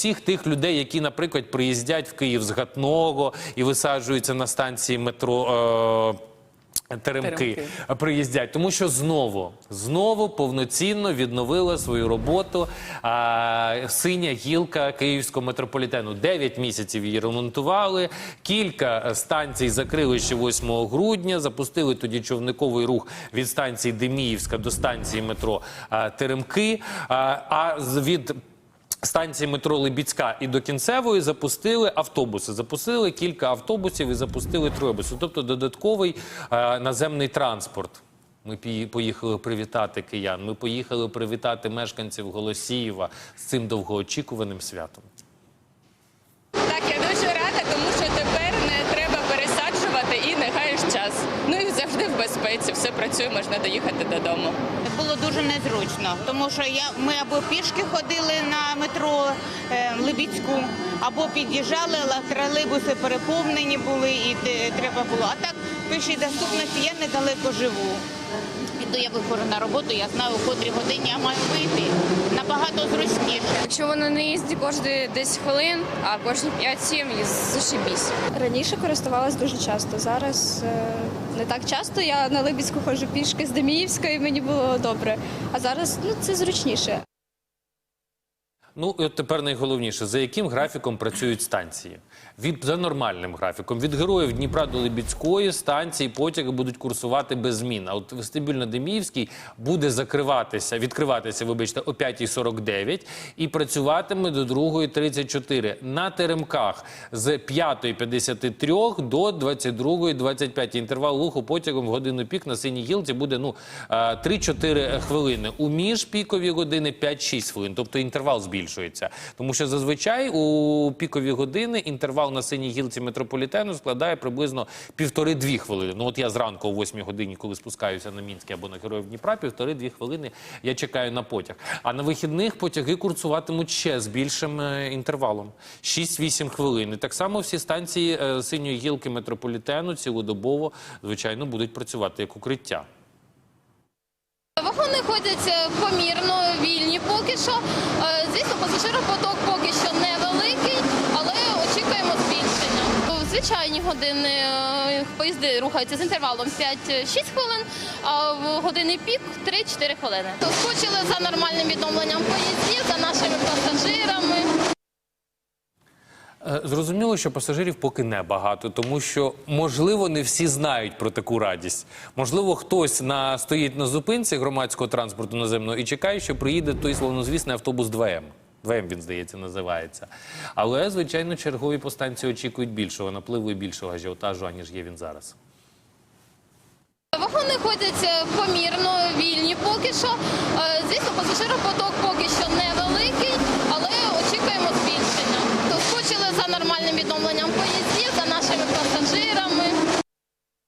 Всіх тих людей, які, наприклад, приїздять в Київ з Гатного і висаджуються на станції метро. Е- Теремки, Теремки. приїздять, тому що знову знову повноцінно відновила свою роботу а, синя гілка київського метрополітену. Дев'ять місяців її ремонтували. Кілька станцій закрили ще 8 грудня. Запустили тоді човниковий рух від станції Деміївська до станції метро а, Теремки. А, а від Станції метро Либіцька і до кінцевої запустили автобуси. Запустили кілька автобусів і запустили тролейбуси. Тобто додатковий е, наземний транспорт. Ми поїхали привітати киян. Ми поїхали привітати мешканців Голосіїва з цим довгоочікуваним святом. Безпеці, все працює, можна доїхати додому. Було дуже незручно, тому що я, ми або пішки ходили на метро е, Либіцьку, або під'їжджали, але переповнені були і треба було. А так пішій доступності я недалеко живу. Іду я виходжу на роботу, я знаю, у котрій годині я маю вийти. Набагато зручніше. Якщо воно не їздить кожні 10 хвилин, а кожні 5-7 зашибісь. Раніше користувалась дуже часто. Зараз е, не так часто. Я на Либіцьку ходжу пішки з Деміївська, і мені було добре. А зараз ну це зручніше. Ну от тепер найголовніше, за яким графіком працюють станції? Від за нормальним графіком. Від героїв Дніпра до Лебідської станції потяги будуть курсувати без змін. А от вестибюль на Деміївській буде закриватися, відкриватися, вибачте, о 5.49 і працюватиме до 2.34 на теремках з 5.53 до 22.25. Інтервал руху потягом в годину пік на синій гілці буде ну е, 3-4 хвилини. У міжпікові години 5-6 хвилин. Тобто інтервал збільшується. Тому що зазвичай у пікові години інтервал на синій гілці метрополітену складає приблизно півтори-дві хвилини. Ну от я зранку о 8 годині, коли спускаюся на Мінське або на Героїв Дніпра, півтори-дві хвилини я чекаю на потяг. А на вихідних потяги курсуватимуть ще з більшим е, інтервалом 6-8 хвилин. Так само всі станції е, синьої гілки метрополітену цілодобово, звичайно, будуть працювати як укриття. Вагони ходять е, помірно, що. Е, Звісно, пасажиропоток поки що невеликий, але очікуємо збільшення. У звичайні години е, поїзди рухаються з інтервалом 5-6 хвилин, а в години пік 3-4 хвилини. Скочили за нормальним відновленням поїздів, за нашими пасажирами. Е, Зрозуміло, що пасажирів поки не багато, тому що можливо не всі знають про таку радість. Можливо, хтось на стоїть на зупинці громадського транспорту наземного і чекає, що приїде той славнозвісний автобус 2М. 2М, він здається, називається. Але, звичайно, чергові по станції очікують більшого напливу і більшого ажіотажу, аніж є він зараз. Вагони ходять е, помірно, вільні поки що. Е, Звісно, пасажиропоток поки що невеликий, але очікуємо збільшення. Скучили за нормальним відновленням поїздів, за нашими пасажирами.